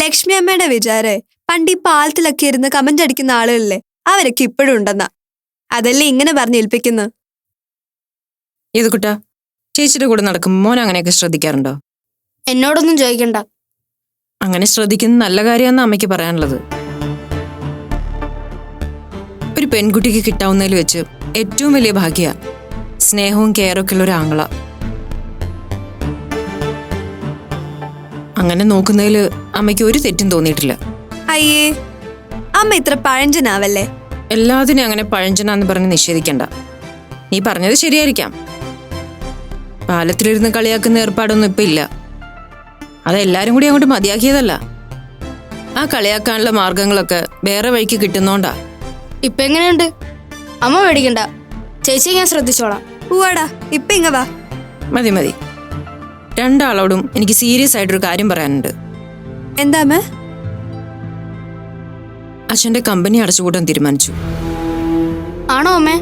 ലക്ഷ്മി അമ്മയുടെ വിചാരേ പണ്ട് ഈ പാലത്തിലൊക്കെ ഇരുന്ന് കമന്റ് അടിക്കുന്ന ആളുകളില്ലേ അവരൊക്കെ ഇപ്പോഴും ഉണ്ടെന്നാ. അതല്ലേ ഇങ്ങനെ പറഞ്ഞേൽപ്പിക്കുന്നു ഇത് കുട്ടാ? ചേച്ചിയുടെ കൂടെ നടക്കുമ്പോൾ മോൻ അങ്ങനെയൊക്കെ ശ്രദ്ധിക്കാറുണ്ടോ? എന്നോടൊന്നും ചോദിക്കണ്ട. അങ്ങനെ ശ്രദ്ധിക്കുന്ന നല്ല കാര്യമെന്ന് അമ്മയ്ക്ക് പറയാനുള്ളത്. ഒരു പെൺകുട്ടിക്ക് കിട്ടാവുന്നതിൽ വെച്ച് ഏറ്റവും വലിയ ഭാഗ്യ സ്നേഹവും കെയറൊക്കെ ഉള്ള ഒരു ആങ്ങള. അങ്ങനെ നോക്കുന്നതിൽ അമ്മയ്ക്ക് ഒരു തെറ്റും തോന്നിയിട്ടില്ല. അയ്യേ അമ്മ ഇത്ര പഴഞ്ചനാവല്ലേ? എല്ലാത്തിനും അങ്ങനെ പഴഞ്ചനാന്ന് പറഞ്ഞ് നിഷേധിക്കണ്ട. നീ പറഞ്ഞത് ശരിയായിരിക്കാം. പാലത്തിലിരുന്ന് കളിയാക്കുന്ന ഏർപ്പാടൊന്നും ഇപ്പൊ ഇല്ല. അതെല്ലാരും കൂടി അങ്ങോട്ട് മതിയാക്കിയതല്ല. ആ കളിയാക്കാനുള്ള മാർഗങ്ങളൊക്കെ വേറെ വഴിക്ക് കിട്ടുന്നോണ്ടാ. ഇപ്പൊ എങ്ങനെയുണ്ട്? അമ്മ മേടിക്കണ്ട. ചേച്ചി ഞാൻ ശ്രദ്ധിച്ചോളാം. പൂവാടാ ഇപ്പൊ ഇങ്ങ വാ. മതി മതി. രണ്ടാളോടും എനിക്ക് സീരിയസ് ആയിട്ടൊരു കാര്യം പറയാനുണ്ട്. എന്താ അച്ഛന്റെ കമ്പനി അടച്ചുകൂട്ടാൻ തീരുമാനിച്ചു. ആണോ അമ്മേ?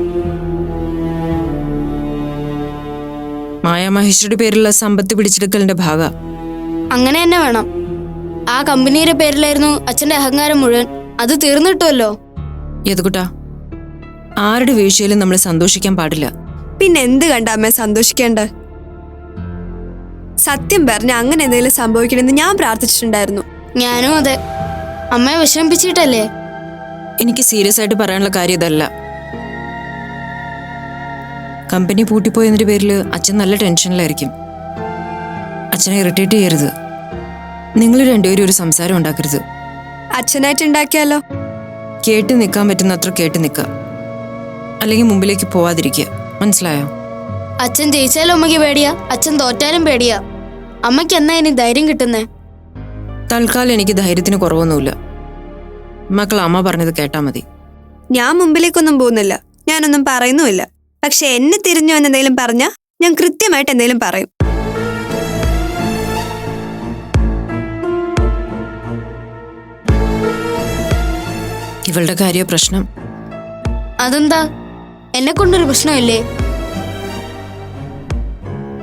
മായാമഹേശ്വരുടെ പേരിലുള്ള സമ്പത്ത് പിടിച്ചെടുക്കലിന്റെ ഭാഗ. അങ്ങനെ തന്നെ വേണം. ആ കമ്പനിയുടെ പേരിലായിരുന്നു അച്ഛന്റെ അഹങ്കാരം മുഴുവൻ. അത് തീർന്നിട്ടുമല്ലോ യതുകുട്ടാ ആരുടെ വീഴ്ചയിലും നമ്മൾ സന്തോഷിക്കാൻ പാടില്ല. പിന്നെ എന്ത് കണ്ട അമ്മ സന്തോഷിക്കേണ്ട സത്യം പറഞ്ഞ അങ്ങനെ എന്തെങ്കിലും സംഭവിക്കണമെന്ന് ഞാൻ പ്രാർത്ഥിച്ചിട്ടുണ്ടായിരുന്നു. ഞാനും അതെ. അമ്മയെ വിഷമിപ്പിച്ചിട്ടല്ലേ? എനിക്ക് സീരിയസ് ആയിട്ട് പറയാനുള്ള കാര്യം ഇതല്ല. കമ്പനി പൂട്ടിപ്പോയതിന്റെ പേരിൽ അച്ഛൻ നല്ല ടെൻഷനിലായിരിക്കും. അച്ഛനെ ഇറിറ്റേറ്റ് ചെയ്യരുത്. നിങ്ങൾ രണ്ടുപേരും ഒരു സംസാരം ഉണ്ടാക്കരുത്. അച്ഛനായിട്ട് ഉണ്ടാക്കിയാലോ കേട്ട് നിൽക്കാൻ പറ്റുന്ന അത്ര കേട്ട് നിൽക്കുക. അല്ലെങ്കിൽ മുമ്പിലേക്ക് പോവാതിരിക്കുക. മനസ്സിലായോ? അച്ഛൻ ജയിച്ചാലും അമ്മയ്ക്ക് പേടിയാ. അച്ഛൻ തോറ്റാലും പേടിയാ. അമ്മയ്ക്ക് എന്നാ ഇനി ധൈര്യം കിട്ടുന്നേ? തൽക്കാലം എനിക്ക് ധൈര്യത്തിന് കുറവൊന്നുമില്ല. മക്കൾ അമ്മ പറഞ്ഞത് കേട്ടാ മതി. ഞാൻ മുമ്പിലേക്കൊന്നും പോകുന്നില്ല. ഞാനൊന്നും പറയുന്നുമില്ല. പക്ഷെ എന്നെ തിരിഞ്ഞു എന്നെന്തെങ്കിലും പറഞ്ഞാ ഞാൻ കൃത്യമായിട്ട് എന്തെങ്കിലും പറയും. ഇവളുടെ കാര്യ പ്രശ്നം? അതെന്താ? എന്നെ കൊണ്ടൊരു പ്രശ്നമില്ലേ?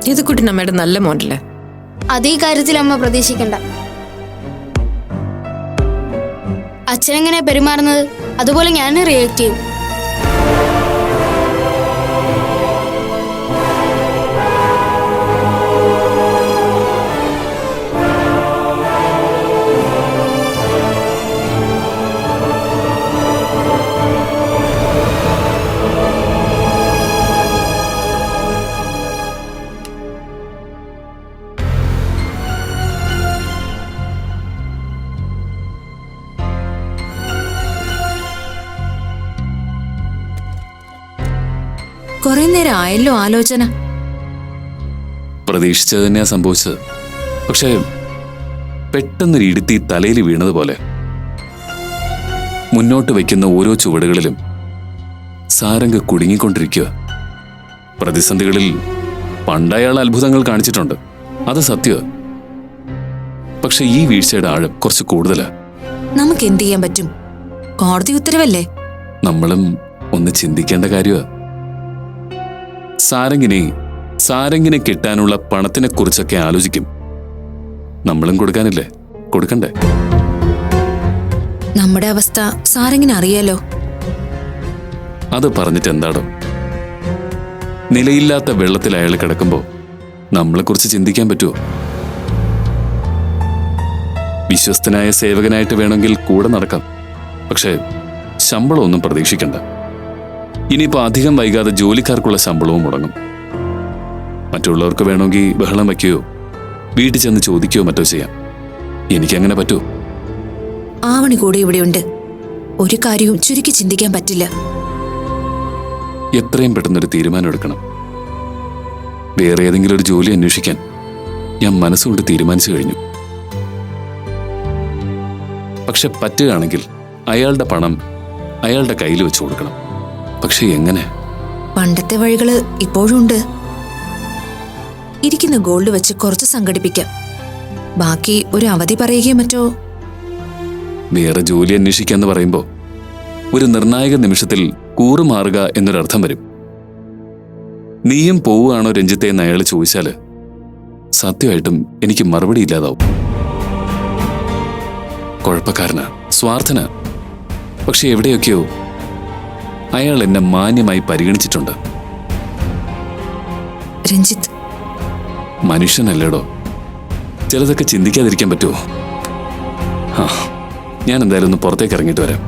ഇത് കുട്ടി അമ്മയുടെ നല്ല മോഡല്ലേ അതേ കാര്യത്തിൽ അമ്മ പ്രതീക്ഷിക്കണ്ട. അച്ഛനെങ്ങനെ പെരുമാറുന്നത്? അതുപോലെ ഞാൻ റിയാക്ട് ചെയ്യും. ആയല്ലോ ആലോചന. പ്രതീക്ഷിച്ചത് തന്നെയാ സംഭവിച്ചത്. പക്ഷേ പെട്ടെന്നൊരു ഇടുത്തി തലയിൽ വീണതുപോലെ. മുന്നോട്ട് വയ്ക്കുന്ന ഓരോ ചുവടുകളിലും സാരംഗ് കുടുങ്ങിക്കൊണ്ടിരിക്കുക. പ്രതിസന്ധികളിൽ പണ്ടയാൾ അത്ഭുതങ്ങൾ കാണിച്ചിട്ടുണ്ട്. അത് സത്യ. പക്ഷെ ഈ വീഴ്ചയുടെ ആഴം കുറച്ച് കൂടുതലാ. നമുക്ക് എന്ത് ചെയ്യാൻ പറ്റും? കോടതി ഉത്തരവല്ലേ? നമ്മളും ഒന്ന് ചിന്തിക്കേണ്ട കാര്യമാ. സാരംഗിനെ സാരംഗിനെ കിട്ടാനുള്ള പണത്തിനെക്കുറിച്ചൊക്കെ ആലോചിക്കും. നമ്മളും കൊടുക്കാനില്ലേ? കൊടുക്കണ്ടേ? നമ്മുടെ അവസ്ഥ സാരംഗിന് അറിയാലോ. അത് പറഞ്ഞിട്ട് എന്താടോ നിലയില്ലാത്ത വെള്ളത്തിൽ അയാൾ കിടക്കുമ്പോൾ നമ്മളെക്കുറിച്ച് ചിന്തിക്കാൻ പറ്റുമോ വിശ്വസ്തനായ സേവകനായിട്ട് വേണമെങ്കിൽ കൂടെ നടക്കാം. പക്ഷേ ശമ്പളമൊന്നും പ്രതീക്ഷിക്കണ്ട. ഇനിയിപ്പോ അധികം വൈകാതെ ജോലിക്കാർക്കുള്ള ശമ്പളവും മുടങ്ങും. മറ്റുള്ളവർക്ക് വേണമെങ്കിൽ ബഹളം വയ്ക്കുകയോ വീട്ടിൽ ചെന്ന് ചോദിക്കുകയോ മറ്റോ ചെയ്യാം. എനിക്കങ്ങനെ പറ്റുമോ ആവണി കൂടെ ഇവിടെയുണ്ട്. ഒരു കാര്യവും ചുരുക്കി ചിന്തിക്കാൻ പറ്റില്ല. എത്രയും പെട്ടെന്നൊരു തീരുമാനം എടുക്കണം വേറെ ഏതെങ്കിലും ഒരു ജോലി അന്വേഷിക്കാൻ ഞാൻ മനസ്സുകൊണ്ട് തീരുമാനിച്ചു കഴിഞ്ഞു. പക്ഷെ പറ്റുകയാണെങ്കിൽ അയാളുടെ പണം അയാളുടെ കയ്യിൽ വെച്ചു കൊടുക്കണം. പക്ഷെ എങ്ങനെ? പണ്ടത്തെ വഴികൾ ഇപ്പോഴും ഉണ്ട്. ഇരിക്കുന്ന ഗോൾഡ് വെച്ച് കുറച്ച് സംഘടിപ്പിക്കാം. ബാക്കി ഒരു അവധി പറയുകയോ മറ്റോ? വേറെ ജോലി അന്വേഷിക്കാന്ന് പറയുമ്പോ ഒരു നിർണായക നിമിഷത്തിൽ കൂറുമാറുക എന്നൊരർത്ഥം വരും. നീയും പോവുകയാണോ രഞ്ജിത്തെ എന്ന് അയാൾ ചോദിച്ചാൽ സത്യമായിട്ടും എനിക്ക് മറുപടി ഇല്ലാതാവും. കുഴപ്പക്കാരനാ സ്വാർത്ഥന. പക്ഷെ എവിടെയൊക്കെയോ അയാൾ എന്നെ മാന്യമായി പരിഗണിച്ചിട്ടുണ്ട്. രഞ്ജിത്ത്. മനുഷ്യനല്ലേടോ. ചിലതൊക്കെ ചിന്തിക്കാതിരിക്കാൻ പറ്റുമോ? ആ ഞാൻ എന്തായാലും ഒന്ന് പുറത്തേക്ക് ഇറങ്ങിട്ട് വരാം.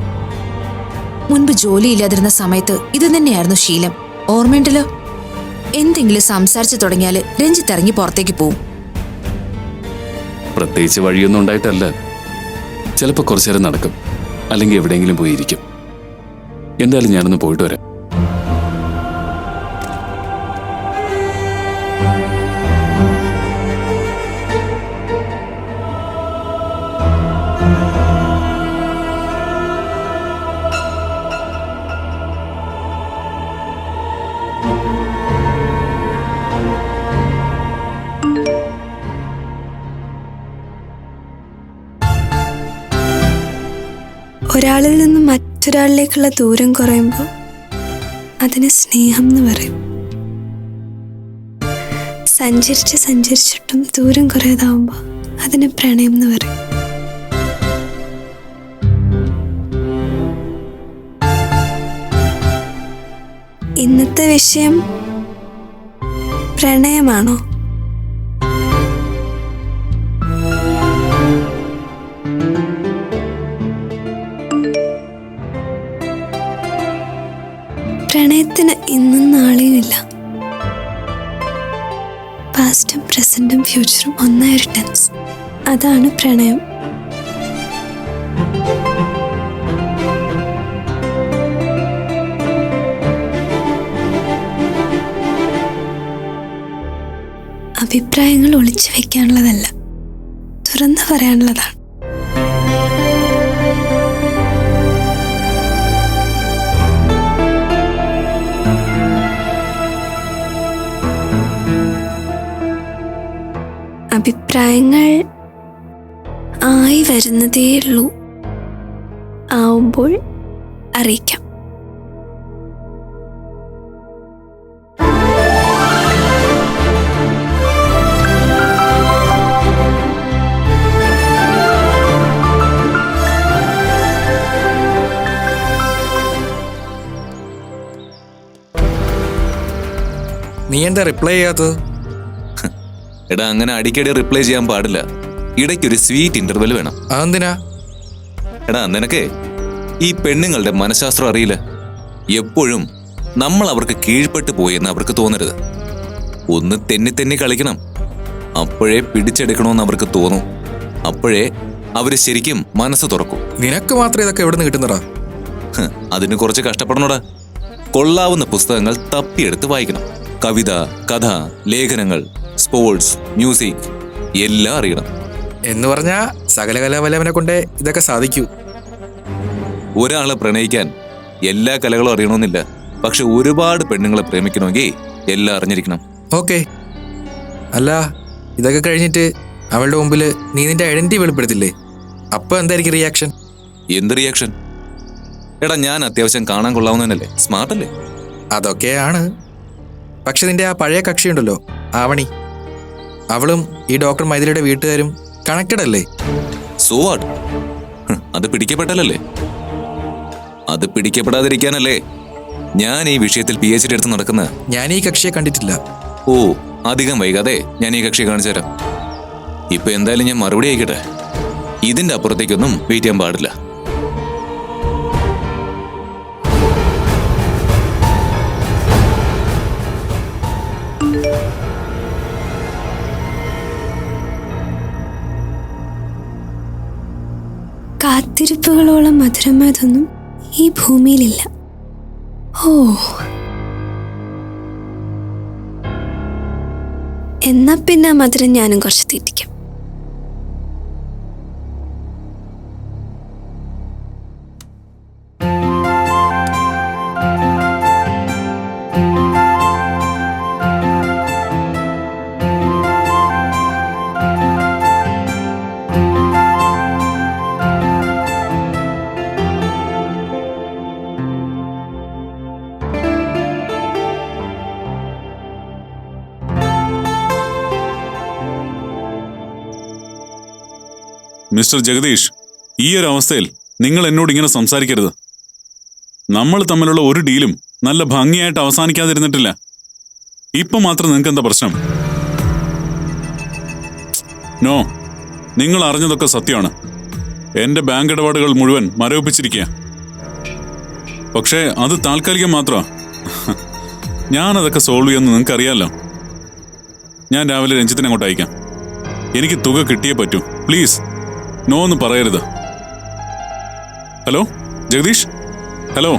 മുൻപ് ജോലിയില്ലാതിരുന്ന സമയത്ത് ഇത് തന്നെയായിരുന്നു ശീലം. ഓർമ്മയുണ്ടല്ലോ? എന്തെങ്കിലും സംസാരിച്ചു തുടങ്ങിയാൽ രഞ്ജിത്ത് ഇറങ്ങി പുറത്തേക്ക് പോവും. പ്രത്യേകിച്ച് വഴിയൊന്നും ഉണ്ടായിട്ടല്ല. ചിലപ്പോൾ കുറച്ചു നേരം നടക്കും. അല്ലെങ്കിൽ എവിടെയെങ്കിലും പോയി ഇരിക്കും എന്തായാലും ഞാനൊന്ന് പോയിട്ട് വരാം. ഒരാളിൽ നിന്നും നിന്ന് മറ്റൊരാളിലേക്കുള്ള ദൂരം കുറയുമ്പോൾ അതിന് സ്നേഹം എന്ന് പറയും. സഞ്ചരിച്ച് സഞ്ചരിച്ചിട്ടും ദൂരം കുറയതാവുമ്പോൾ അതിന് പ്രണയം എന്ന് പറയും. ഇന്നത്തെ വിഷയം പ്രണയമാണോ? പ്രണയത്തിന് ഇന്നും നാളെയും ഇല്ല. പാസ്റ്റും പ്രസന്റും ഫ്യൂച്ചറും ഒന്നായൊരു ടെൻസ് അതാണ് പ്രണയം. അഭിപ്രായങ്ങൾ ഒളിച്ചു വെക്കാനുള്ളതല്ല. തുറന്നു പറയാനുള്ളതാണ്. അഭിപ്രായങ്ങൾ ആയി വരുന്നതേയുള്ളൂ. ആവുമ്പോൾ അറിയിക്കാം. നീ എന്താ റിപ്ലൈ ചെയ്യാത്തത്? എടാ അങ്ങനെ അടിക്കടി റിപ്ലൈ ചെയ്യാൻ പാടില്ല. ഇടയ്ക്കൊരു സ്വീറ്റ് ഇന്റർവെൽ വേണം. അതെന്തിനാ? എടാ നിനക്ക് ഈ പെണ്ണുങ്ങളുടെ മനഃശാസ്ത്രം അറിയില്ല. എപ്പോഴും നമ്മൾ അവർക്ക് കീഴ്പ്പെട്ടു പോയെന്ന് അവർക്ക് തോന്നരുത്. ഒന്ന് തെന്നി തെന്നി കളിക്കണം. അപ്പോഴേ പിടിച്ചെടുക്കണമെന്ന് അവർക്ക് തോന്നും. അപ്പോഴേ അവർ ശരിക്കും മനസ്സ് തുറക്കും. നിനക്ക് മാത്രം ഇതൊക്കെ എവിടെ നിന്ന് കിട്ടുന്നടാ അതിന് കുറച്ച് കഷ്ടപ്പെടണോടാ. കൊള്ളാവുന്ന പുസ്തകങ്ങൾ തപ്പിയെടുത്ത് വായിക്കണം. കവിത കഥ ലേഖനങ്ങൾ സ്പോർട്സ് മ്യൂസിക് എല്ലാം അറിയണം. എന്ന് പറഞ്ഞാ സകല കലാവല്ലവനെ കൊണ്ടേ ഇതൊക്കെ സാധിക്കൂ. ഒരാളെ പ്രണയിക്കാൻ എല്ലാ കലകളും അറിയണമെന്നില്ല. പക്ഷെ ഒരുപാട് പെണ്ണുങ്ങളെ പ്രേമിക്കണമെങ്കിൽ എല്ലാം അറിഞ്ഞിരിക്കണം. ഓക്കെ. അല്ല ഇതൊക്കെ കഴിഞ്ഞിട്ട് അവളുടെ മുമ്പിൽ നീ നിന്റെ ഐഡന്റിറ്റി വെളിപ്പെടുത്തില്ലേ? അപ്പൊ എന്തായിരിക്കും റിയാക്ഷൻ എന്ത് റിയാക്ഷൻ എടാ ഞാൻ അത്യാവശ്യം കാണാൻ കൊള്ളാവുന്നതല്ലേ സ്മാർട്ടല്ലേ? അതൊക്കെയാണ്. പക്ഷെ നിന്റെ ആ പഴയ കക്ഷിയുണ്ടല്ലോ ആവണി. അവളും ഈ ഡോക്ടർ മൈഥിലിയുടെ വീട്ടുകാരും കണക്റ്റഡ് അല്ലേ സോ വാട്ട് അത് പിടിക്കപ്പെട്ടല്ലേ അത് പിടിക്കപ്പെടാതിരിക്കാനല്ലേ ഞാൻ ഈ വിഷയത്തിൽ പി എച്ച് ഡി എടുത്ത് നടക്കുന്ന ഞാൻ ഈ കക്ഷിയെ കണ്ടിട്ടില്ല. ഓ അധികം വൈകാതെ ഞാൻ ഈ കക്ഷിയെ കാണിച്ചു തരാം. ഇപ്പൊ എന്തായാലും ഞാൻ മറുപടി അയക്കട്ടെ? ഇതിന്റെ അപ്പുറത്തേക്കൊന്നും വെയിറ്റ് ചെയ്യാൻ പാടില്ല. കാത്തിരിപ്പുകളോളം മധുരമായതൊന്നും ഈ ഭൂമിയിലില്ല. ഓ. എന്നാ പിന്നെ മധുരം ഞാനും കുറച്ച് തീറ്റിക്കാം. മിസ്റ്റർ ജഗദീഷ് ഈ ഒരു അവസ്ഥയിൽ നിങ്ങൾ എന്നോട് ഇങ്ങനെ സംസാരിക്കരുത്. നമ്മൾ തമ്മിലുള്ള ഒരു ഡീലും നല്ല ഭംഗിയായിട്ട് അവസാനിക്കാതിരുന്നിട്ടില്ല. ഇപ്പൊ മാത്രം നിങ്ങൾക്ക് എന്താ പ്രശ്നം? നോ നിങ്ങൾ അറിഞ്ഞതൊക്കെ സത്യമാണ്. എന്റെ ബാങ്ക് ഇടപാടുകൾ മുഴുവൻ മരവിപ്പിച്ചിരിക്കുക പക്ഷേ അത് താൽക്കാലികം മാത്രമാ. ഞാനതൊക്കെ സോൾവ് ചെയ്യുമെന്ന് നിങ്ങൾക്ക് അറിയാമല്ലോ ഞാൻ രാവിലെ രഞ്ജിത്തിനെ അങ്ങോട്ട് അയക്കാം. എനിക്ക് തുക കിട്ടിയേ പറ്റൂ. പ്ലീസ്. നോ എന്ന് പറയരുത്. ഹലോ? ജഗദീഷ്? ഹലോ?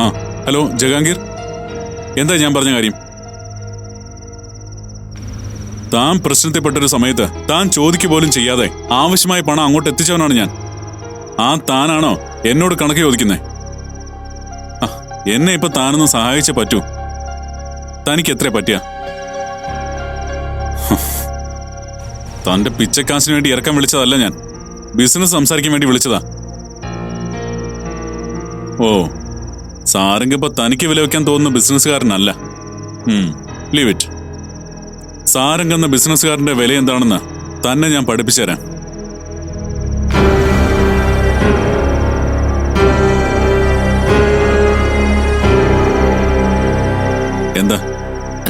ആ ഹലോ ജഗാംഗീർ? എന്താ ഞാൻ പറഞ്ഞ കാര്യം? താൻ പ്രശ്നത്തിൽപ്പെട്ടൊരു സമയത്ത് താൻ ചോദിക്കുക പോലും ചെയ്യാതെ ആവശ്യമായ പണം അങ്ങോട്ട് എത്തിച്ചവനാണ് ഞാൻ. ആ താനാണോ എന്നോട് കണക്ക് ചോദിക്കുന്നേ? എന്നെ ഇപ്പൊ താനൊന്ന് സഹായിച്ചേ പറ്റൂ. തനിക്ക് എത്ര പറ്റിയ തന്റെ പിച്ചക്കാശിന് വേണ്ടി ഇറക്കം വിളിച്ചതല്ല ഞാൻ. ബിസിനസ് സംസാരിക്കാൻ വേണ്ടി വിളിച്ചതാ. ഓ സാരംഗിപ്പോ തനിക്ക് വില വെക്കാൻ തോന്നുന്ന ബിസിനസ്സുകാരനല്ല. ലീവ് ഇറ്റ് സാരംഗ് എന്ന ബിസിനസ്സുകാരന്റെ വില എന്താണെന്ന് തന്നെ ഞാൻ പഠിപ്പിച്ചു തരാം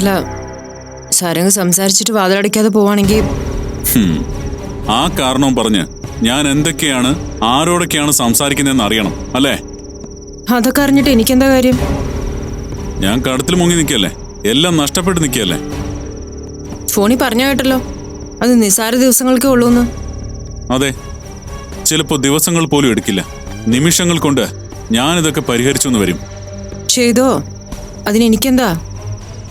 അല്ല സാരംഗ് സംസാരിച്ചിട്ട് വാതിലടയ്ക്കാതെ പോവാണെങ്കിൽ ആ കാരണവും പറഞ്ഞ് ഞാൻ എന്തൊക്കെയാണ് ആരോടൊക്കെയാണ് സംസാരിക്കുന്നതെന്ന് അറിയണം അല്ലേ? അതൊക്കെ അറിഞ്ഞിട്ട് എനിക്കെന്താ കാര്യം? ഞാൻ കടത്തിൽ മുങ്ങി നിൽക്കല്ലേ എല്ലാം നഷ്ടപ്പെട്ട് നിൽക്കല്ലേ ഫോണി പറഞ്ഞു കേട്ടല്ലോ. അത് നിസാര ദിവസങ്ങൾക്കേ ഉള്ളൂന്ന്. അതെ. ചിലപ്പോൾ ദിവസങ്ങൾ പോലും എടുക്കില്ല. നിമിഷങ്ങൾ കൊണ്ട് ഞാനിതൊക്കെ പരിഹരിച്ചു വരും. ചെയ്തോ? അതിന് എനിക്കെന്താ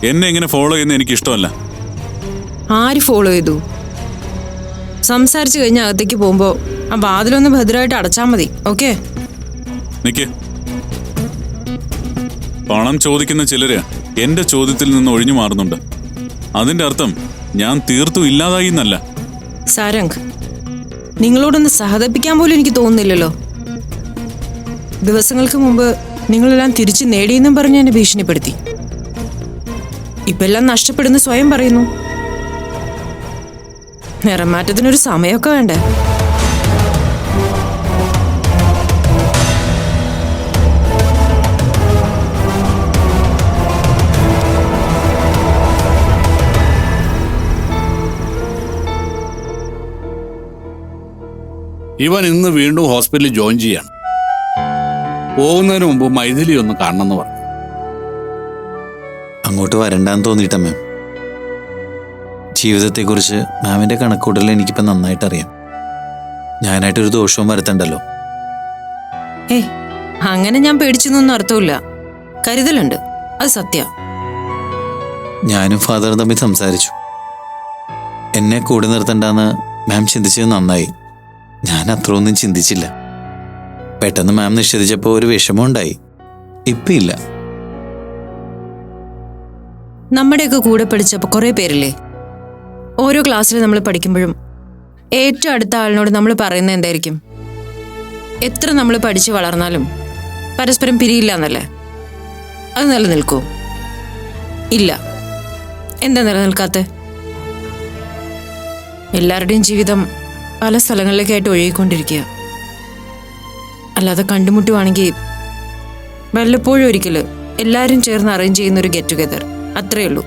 എന്നെ ഇങ്ങനെ ഫോളോ ചെയ്യുന്ന എനിക്ക് ഇഷ്ടമല്ല ആര് ഫോളോ ചെയ്തു? സംസാരിച്ചു കഴിഞ്ഞ അകത്തേക്ക് പോകുമ്പോ ആ വാതിലൊന്ന് ഭദ്രമായിട്ട് അടച്ചാ മതി ഓക്കെ നിക്ക്. പണം ചോദിക്കുന്ന ചിലര് എന്റെ ചോദ്യത്തിൽ നിന്ന് ഒഴിഞ്ഞു മാറുന്നുണ്ട്. അതിന്റെ അർത്ഥം ഞാൻ തീർത്തും ഇല്ലാതായി എന്നല്ല. സാരംഗ്. നിങ്ങളോടൊന്ന് സഹതപിക്കാൻ പോലും എനിക്ക് തോന്നുന്നില്ലല്ലോ. ദിവസങ്ങൾക്ക് മുമ്പ് നിങ്ങളെല്ലാം തിരിച്ചു നേടിയെന്നും പറഞ്ഞ് എന്നെ ഭീഷണിപ്പെടുത്തി. ഇപ്പൊ എല്ലാം നഷ്ടപ്പെടുന്ന സ്വയം പറയുന്നു. നിറമാറ്റത്തിനൊരു സമയമൊക്കെ വേണ്ടേ? ഇവൻ ഇന്ന് വീണ്ടും ഹോസ്പിറ്റലിൽ ജോയിൻ ചെയ്യാണ് പോകുന്നതിന് മുമ്പ് മൈഥിലി ഒന്ന് കാണണമെന്ന് പറഞ്ഞു. അങ്ങോട്ട് വരണ്ടാന്ന് തോന്നിയിട്ട മാം ജീവിതത്തെക്കുറിച്ച് മാമിന്റെ കണക്കൂട്ടൽ എനിക്കിപ്പോൾ നന്നായിട്ട് അറിയാം ഞാനായിട്ടൊരു ദോഷവും വരുത്തണ്ടല്ലോ. ഏ അങ്ങനെ ഞാൻ പേടിച്ചൊന്നും അർത്ഥമില്ല കരുതലുണ്ട് അത് സത്യ. ഞാനും ഫാദറും തമ്മിൽ സംസാരിച്ചു. എന്നെ കൂടെ നിർത്തണ്ടെന്ന് മാം ചിന്തിച്ചത് നന്നായി. ഞാൻ അത്രയൊന്നും ചിന്തിച്ചില്ല. പെട്ടെന്ന് മാം നിഷേധിച്ചപ്പോൾ ഒരു വിഷമമുണ്ടായി. ഇപ്പം ഇല്ല. നമ്മുടെയൊക്കെ കൂടെ പഠിച്ചപ്പോൾ കുറേ പേരില്ലേ? ഓരോ ക്ലാസ്സിൽ നമ്മൾ പഠിക്കുമ്പോഴും ഏറ്റവും അടുത്ത ആളിനോട് നമ്മൾ പറയുന്നത് എന്തായിരിക്കും? എത്ര നമ്മൾ പഠിച്ച് വളർന്നാലും പരസ്പരം പിരിയില്ല എന്നല്ലേ അത് നിലനിൽക്കൂ? ഇല്ല. എന്താ നിലനിൽക്കാത്ത? എല്ലാവരുടെയും ജീവിതം പല സ്ഥലങ്ങളിലേക്കായിട്ട് ഒഴുകിക്കൊണ്ടിരിക്കുക. അല്ലാതെ കണ്ടുമുട്ടുവാണെങ്കിൽ വല്ലപ്പോഴും ഒരിക്കൽ എല്ലാവരും ചേർന്ന് അറേഞ്ച് ചെയ്യുന്ന ഒരു ഗെറ്റ് ടുഗെദർ അത്രയേ ഉള്ളൂ.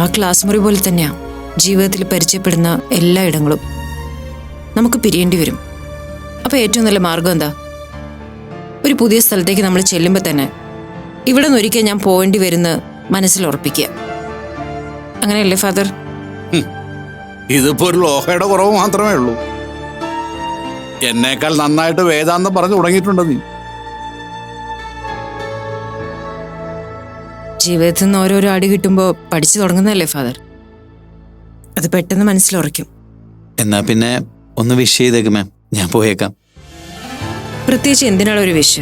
ആ ക്ലാസ് മുറി പോലെ തന്നെയാ ജീവിതത്തിൽ പരിചയപ്പെടുന്ന എല്ലാ ഇടങ്ങളും. നമുക്ക് പിരിയേണ്ടി വരും. അപ്പോൾ ഏറ്റവും നല്ല മാർഗം എന്താ? ഒരു പുതിയ സ്ഥലത്തേക്ക് നമ്മൾ ചെല്ലുമ്പോൾ തന്നെ ഇവിടെ നിന്ന് ഒരിക്കൽ ഞാൻ പോകേണ്ടി വരുന്ന മനസ്സിൽ ഉറപ്പിക്കുക. അങ്ങനെയല്ലേ ഫാദർ? ഇതിപ്പോ ഒരു ലോഹയുടെ കുറവ് മാത്രമേ ഉള്ളൂ. എന്നേക്കാൾ നന്നായിട്ട് വേദാന്തം പറഞ്ഞു തുടങ്ങിയിട്ടുണ്ട് നീ. ജീവിതത്തിൽ നിന്ന് ഓരോരോ അടി കിട്ടുമ്പോൾ പഠിച്ചു തുടങ്ങുന്നതല്ലേ ഫാദർ അത് പെട്ടെന്ന് മനസ്സിലുറയ്ക്കും. എന്നാ പിന്നെ ഒന്ന് വിഷ് ചെയ്തേക്ക് മാം ഞാൻ പോയേക്കാം. പ്രത്യേകിച്ച് എന്തിനാണ് ഒരു വിഷ്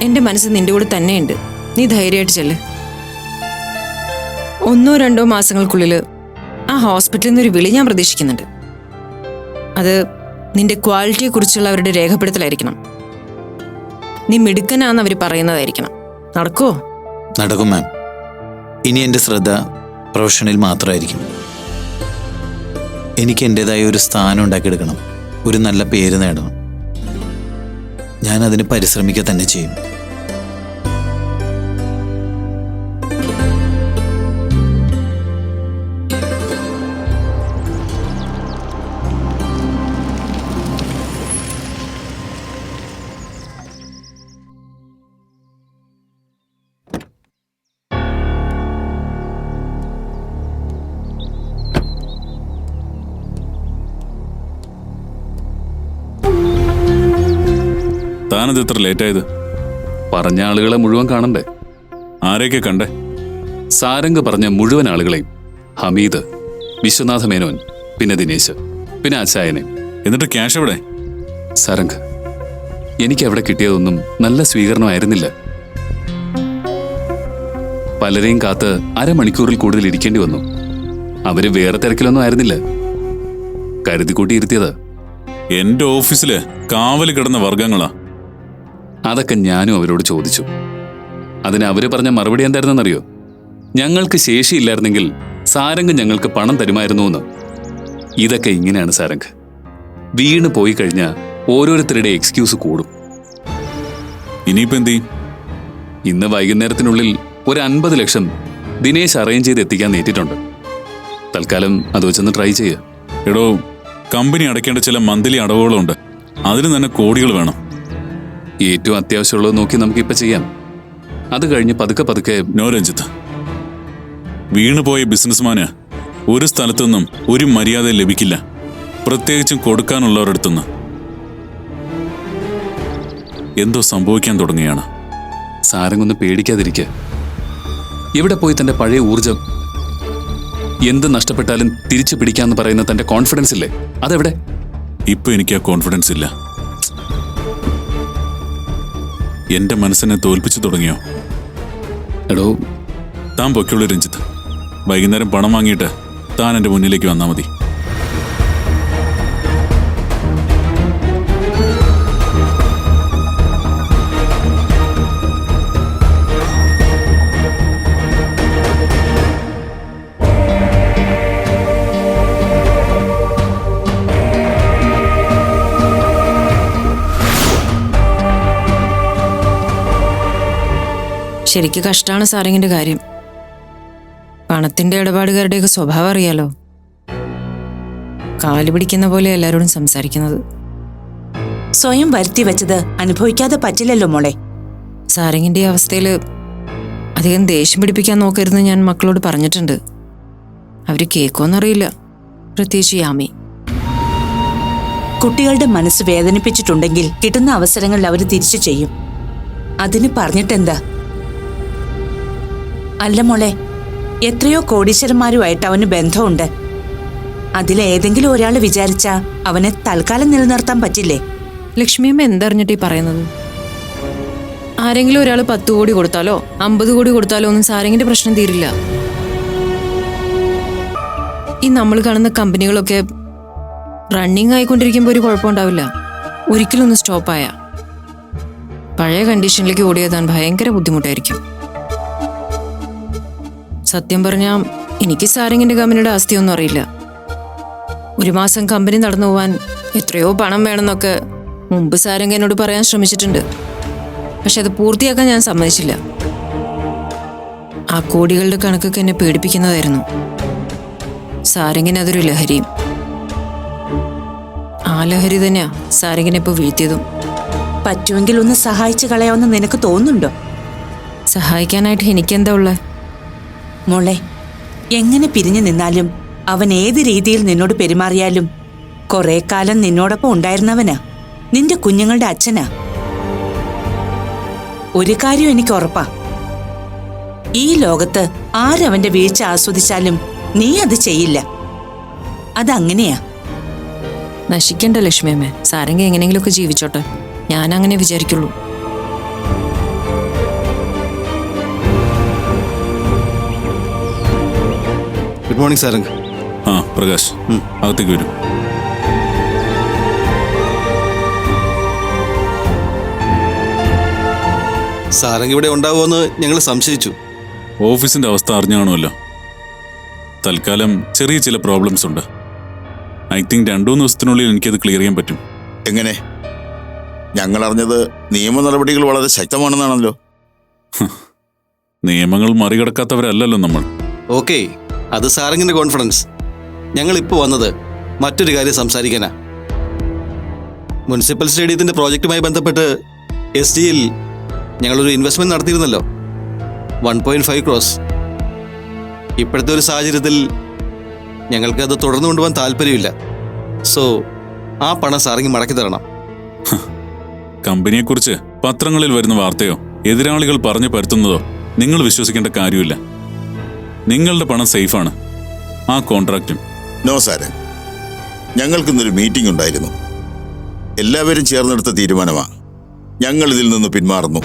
എന്റെ മനസ്സ് നിന്റെ കൂടെ തന്നെയുണ്ട്. നീ ധൈര്യമായിട്ട് ചെല്ല്. ഒന്നോ രണ്ടോ മാസങ്ങൾക്കുള്ളിൽ ആ ഹോസ്പിറ്റലിൽ നിന്നൊരു വിളി ഞാൻ പ്രതീക്ഷിക്കുന്നുണ്ട്. അത് നിന്റെ ക്വാളിറ്റിയെ കുറിച്ചുള്ള അവരുടെ രേഖപ്പെടുത്തലായിരിക്കണം. നീ മിടുക്കനാന്ന് അവർ പറയുന്നതായിരിക്കണം. നടക്കുവോ? നടക്കും മാം ഇനി എന്റെ ശ്രദ്ധ പ്രൊഫഷനിൽ മാത്രമായിരിക്കും. എനിക്ക് എന്റെതായ ഒരു സ്ഥാനം ഉണ്ടാക്കിയെടുക്കണം. ഒരു നല്ല പേര് നേടണം. ഞാൻ അതിന് പരിശ്രമിക്കുക തന്നെ ചെയ്യും. താനത് ഇത്ര ലേറ്റായത് പറഞ്ഞ ആളുകളെ മുഴുവൻ കാണണ്ടേ? ആരെയൊക്കെ കണ്ടേ? സാരംഗ് പറഞ്ഞ മുഴുവൻ ആളുകളെയും ഹമീദ് വിശ്വനാഥ മേനോൻ പിന്നെ ദിനേശ് പിന്നെ അച്ചായനെ എന്നിട്ട് ക്യാഷ് എവിടെ? സാരംഗ് എനിക്ക് അവിടെ കിട്ടിയതൊന്നും നല്ല സ്വീകരണമായിരുന്നില്ല. പലരെയും കാത്ത് അരമണിക്കൂറിൽ കൂടുതൽ ഇരിക്കേണ്ടി വന്നു. അവർ വേറെ തിരക്കിലൊന്നും ആയിരുന്നില്ല. കരുതിക്കൂട്ടി ഇരുത്തിയത് എന്റെ ഓഫീസിൽ കാവൽ കിടന്ന വർഗങ്ങളാ അതൊക്കെ ഞാനും അവരോട് ചോദിച്ചു. അതിന് അവർ പറഞ്ഞ മറുപടി എന്തായിരുന്നെന്നറിയോ? ഞങ്ങൾക്ക് ശേഷിയില്ലായിരുന്നെങ്കിൽ സാരംഗ് ഞങ്ങൾക്ക് പണം തരുമായിരുന്നു എന്ന് ഇതൊക്കെ ഇങ്ങനെയാണ് സാരംഗ്. വീണ് പോയി കഴിഞ്ഞാൽ ഓരോരുത്തരുടെ എക്സ്ക്യൂസ് കൂടും. ഇനിയിപ്പോ എന്ത് ഇന്ന് വൈകുന്നേരത്തിനുള്ളിൽ ഒരു അൻപത് ലക്ഷം ദിനേശ് അറേഞ്ച് ചെയ്ത് എത്തിക്കാൻ നേറ്റിട്ടുണ്ട് തൽക്കാലം അത് വെച്ചൊന്ന് ട്രൈ ചെയ്യുക. എടോ കമ്പനി അടയ്ക്കേണ്ട ചില മന്ത്ലി അടവുകളുണ്ട്. അതിന് തന്നെ കോടികൾ വേണം. ഏറ്റവും അത്യാവശ്യമുള്ളത് നോക്കി നമുക്കിപ്പോൾ ചെയ്യാം. അത് കഴിഞ്ഞ് പതുക്കെ പതുക്കെ നോ രഞ്ജിത്ത്. വീണുപോയ ബിസിനസ്മാന് ഒരു സ്ഥലത്തുനിന്നും ഒരു മര്യാദ ലഭിക്കില്ല. പ്രത്യേകിച്ചും കൊടുക്കാനുള്ളവരടുത്തുനിന്ന് എന്തോ സംഭവിക്കാൻ തുടങ്ങുകയാണ്. സാരംഗൊന്ന് പേടിക്കാതിരിക്കുക ഇവിടെ പോയി തന്റെ പഴയ ഊർജം എന്ത് നഷ്ടപ്പെട്ടാലും തിരിച്ചു പിടിക്കാന്ന് പറയുന്ന തന്റെ കോൺഫിഡൻസ് ഇല്ലേ? അതെവിടെ? ഇപ്പൊ എനിക്ക് ആ കോൺഫിഡൻസ് ഇല്ല. എന്റെ മനസ്സിനെ തോൽപ്പിച്ചു തുടങ്ങിയോ? എടോ. താൻ പൊയ്ക്കുള്ളൂ രഞ്ജിത്ത്. വൈകുന്നേരം പണം വാങ്ങിയിട്ട് താൻ എന്റെ മുന്നിലേക്ക് വന്നാൽ മതി. ശരിക്ക് കഷ്ടമാണ് സാരംഗിന്റെ കാര്യം. പണത്തിന്റെ ഇടപാടുകാരുടെയൊക്കെ സ്വഭാവം അറിയാലോ. കാൽ പിടിക്കുന്ന പോലെ എല്ലാവരോടും സംസാരിക്കുന്നത്. സ്വയം വരുത്തി വെച്ചത് അനുഭവിക്കാതെ പറ്റില്ലല്ലോ മോളെ. സാരംഗിന്റെ ഈ അവസ്ഥയിൽ അധികം ദേഷ്യം പിടിപ്പിക്കാൻ നോക്കരുതെന്ന് ഞാൻ മക്കളോട് പറഞ്ഞിട്ടുണ്ട്. അവർ കേൾക്കുമെന്നറിയില്ല പ്രത്യേകിച്ച് യാമി. കുട്ടികളുടെ മനസ്സ് വേദനിപ്പിച്ചിട്ടുണ്ടെങ്കിൽ കിട്ടുന്ന അവസരങ്ങളിൽ അവർ തിരിച്ചു ചെയ്യും. അതിന് പറഞ്ഞിട്ടെന്താ? അല്ല മോളെ എത്രയോ കോടീശ്വരന്മാരുമായിട്ട് അവന് ബന്ധമുണ്ട്. അതിലേതെങ്കിലും ഒരാൾ വിചാരിച്ചാ അവനെ തൽക്കാലം നിലനിർത്താൻ പറ്റില്ലേ? ലക്ഷ്മിയമ്മ എന്തറിഞ്ഞിട്ട് ഈ പറയുന്നത്? ആരെങ്കിലും ഒരാൾ പത്ത് കോടി കൊടുത്താലോ അമ്പത് കോടി കൊടുത്താലോ ഒന്നും സാരംഗിന്റെ പ്രശ്നം തീരില്ല. ഈ നമ്മൾ കാണുന്ന കമ്പനികളൊക്കെ റണ്ണിങ് ആയിക്കൊണ്ടിരിക്കുമ്പോൾ ഒരു കുഴപ്പമുണ്ടാവില്ല ഒരിക്കലും ഒന്ന് സ്റ്റോപ്പായ പഴയ കണ്ടീഷനിലേക്ക് ഓടിയതാൻ ഭയങ്കര ബുദ്ധിമുട്ടായിരിക്കും. സത്യം പറഞ്ഞാൽ എനിക്ക് സാരംഗിന്റെ കമ്പനിയുടെ ആസ്തിയൊന്നും അറിയില്ല. ഒരു മാസം കമ്പനി നടന്നു പോവാൻ എത്രയോ പണം വേണമെന്നൊക്കെ മുമ്പ് സാരംഗ് എന്നോട് പറയാൻ ശ്രമിച്ചിട്ടുണ്ട്. പക്ഷെ അത് പൂർത്തിയാക്കാൻ ഞാൻ സമ്മതിച്ചില്ല. ആ കോടികളുടെ കണക്കൊക്കെ എന്നെ പേടിപ്പിക്കുന്നതായിരുന്നു. സാരംഗിന് അതൊരു ലഹരിയും. ആ ലഹരി തന്നെയാ സാരംഗിനെ ഇപ്പോൾ വീഴ്ത്തിയതും. പറ്റുമെങ്കിൽ ഒന്ന് സഹായിച്ചു കളയാമെന്ന് നിനക്ക് തോന്നുന്നുണ്ടോ? സഹായിക്കാനായിട്ട് എനിക്കെന്താ ഉള്ളത് മോളെ എങ്ങനെ പിരിഞ്ഞു നിന്നാലും അവൻ ഏത് രീതിയിൽ നിന്നോട് പെരുമാറിയാലും കുറെ കാലം നിന്നോടൊപ്പം ഉണ്ടായിരുന്നവനാ. നിന്റെ കുഞ്ഞുങ്ങളുടെ അച്ഛനാ. ഒരു കാര്യം എനിക്ക് ഉറപ്പാ. ഈ ലോകത്ത് ആരവന്റെ വീഴ്ച ആസ്വദിച്ചാലും നീ അത് ചെയ്യില്ല. അതങ്ങനെയാ. നശിക്കണ്ട ലക്ഷ്മിയമ്മേ സാരംഗ എങ്ങനെയെങ്കിലുമൊക്കെ ജീവിച്ചോട്ടെ. ഞാൻ അങ്ങനെ വിചാരിക്കുള്ളൂ. ഗുഡ് മോർണിംഗ് സാറങ്ക് ആ പ്രകാശ്. അകത്തേക്ക് വരും. സാറങ്ക് ഇവിടെ ഉണ്ടാവുമെന്ന് ഞങ്ങൾ സംശയിച്ചു. ഓഫീസിന്റെ അവസ്ഥ അറിഞ്ഞാണല്ലോ തൽക്കാലം ചെറിയ ചില പ്രോബ്ലംസ് ഉണ്ട്. ഐ തിങ്ക് രണ്ടു മൂന്ന് ദിവസത്തിനുള്ളിൽ എനിക്കത് ക്ലിയർ ചെയ്യാൻ പറ്റും. എങ്ങനെ? ഞങ്ങൾ അറിഞ്ഞത് നിയമ നടപടികൾ വളരെ ശക്തമാണെന്നാണല്ലോ. നിയമങ്ങൾ മറികടക്കാത്തവരല്ലല്ലോ നമ്മൾ. ഓക്കെ അത് സാറിങ്ങിന്റെ കോൺഫിഡൻസ് ഞങ്ങൾ ഇപ്പോൾ വന്നത് മറ്റൊരു കാര്യം സംസാരിക്കാനാ. മുനിസിപ്പൽ സ്റ്റേഡിയത്തിന്റെ പ്രോജക്റ്റുമായി ബന്ധപ്പെട്ട് എസ് ഡിയിൽ ഞങ്ങളൊരു ഇൻവെസ്റ്റ്മെന്റ് നടത്തിയിരുന്നല്ലോ. വൺ പോയിന്റ് ഫൈവ് ക്രോസ് ഇപ്പോഴത്തെ ഒരു സാഹചര്യത്തിൽ ഞങ്ങൾക്ക് അത് തുടർന്നു കൊണ്ടുപോകാൻ താല്പര്യമില്ല. സോ ആ പണം സാറിങ്ങി മടക്കി തരണം. കമ്പനിയെക്കുറിച്ച് പത്രങ്ങളിൽ വരുന്ന വാർത്തയോ എതിരാളികൾ പറഞ്ഞു പരത്തുന്നതോ നിങ്ങൾ വിശ്വസിക്കേണ്ട കാര്യമില്ല. നിങ്ങളുടെ പണം സേഫാണ്. ആ കോൺട്രാക്റ്റും. നോ സാറേ ഞങ്ങൾക്കിന്നൊരു മീറ്റിംഗ് ഉണ്ടായിരുന്നു. എല്ലാവരും ചേർന്നെടുത്ത തീരുമാനമാണ് ഞങ്ങൾ ഇതിൽ നിന്ന് പിന്മാറുന്നു.